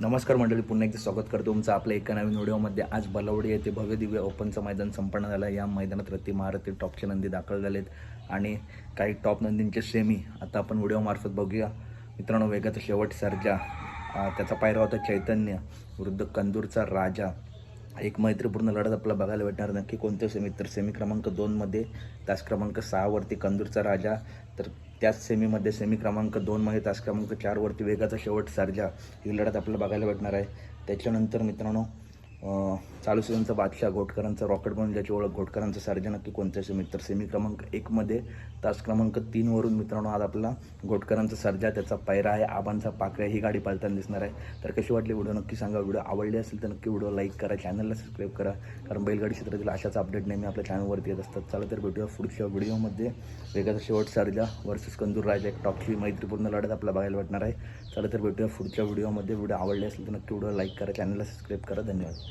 नमस्कार मंडळी पुन्हा एकदा स्वागत करतो तुमचं आपल्या एका नवीन व्हिडिओमध्ये. आज बलवडी येथे भव्य दिव्य ओपनचं मैदान संपन्न झालं. या मैदानात रती महारथी टॉपचे नंदी दाखल झालेत आणि काही टॉप नंदींचे सेमी आता आपण व्हिडिओमार्फत बघूया. मित्रांनो वेगाचा शेवट सर्जा. त्याचा पायरा होता चैतन्य वृद्ध कंदूरचा राजा. एक मैत्रीपूर्ण लढत आपल्याला बघायला भेटणार. नक्की कोणत्या सेमी तर सेमी क्रमांक दोनमध्ये तास क्रमांक सहावरती कंदूरचा राजा. तर त्याच सेमीमध्ये सेमी क्रमांक दोनमध्ये तास क्रमांक चारवरती वेगाचा शेवट सारजा ही लढत आपल्याला बघायला भेटणार आहे. त्याच्यानंतर मित्रांनो चालू सीझनचा बादशाह घोटकरांचा रॉकेट म्हणून ज्याची ओळख घोटकरांचा सर्जन नक्की कोणत्या सेमीत तर सेमी क्रमांक एकमध्ये तास क्रमांक तीनवरून मित्रांनो आज आपला घोटकरांचा सर्जा त्याचा पायरा आहे आबांचा पाकऱ्या ही गाडी पालताना दिसणार आहे. तर कशी वाटली व्हिडिओ? नक्की सांगा. व्हिडिओ आवडली असेल तर नक्की व्हिडिओ लाईक करा चॅनलला सबस्क्राईब करा. कारण बैलगाडी क्षेत्रातील अशाच अपडेट नेहमी आपल्या चॅनलवरती येत असतात. चला तर भेटूया पुढच्या व्हिडिओमध्ये वेगाचा शेवट सर्जा वर्सेस कंदूर राजा एक टॉपची मैत्रीपूर्ण लढत आपल्याला बघायला वाटणार आहे. चला तर भेटूया पुढच्या व्हिडिओमध्ये व्हिडिओ आवडले असेल तर नक्की व्हिडिओ लाईक करा चॅनलला सबस्क्राईब करा. धन्यवाद.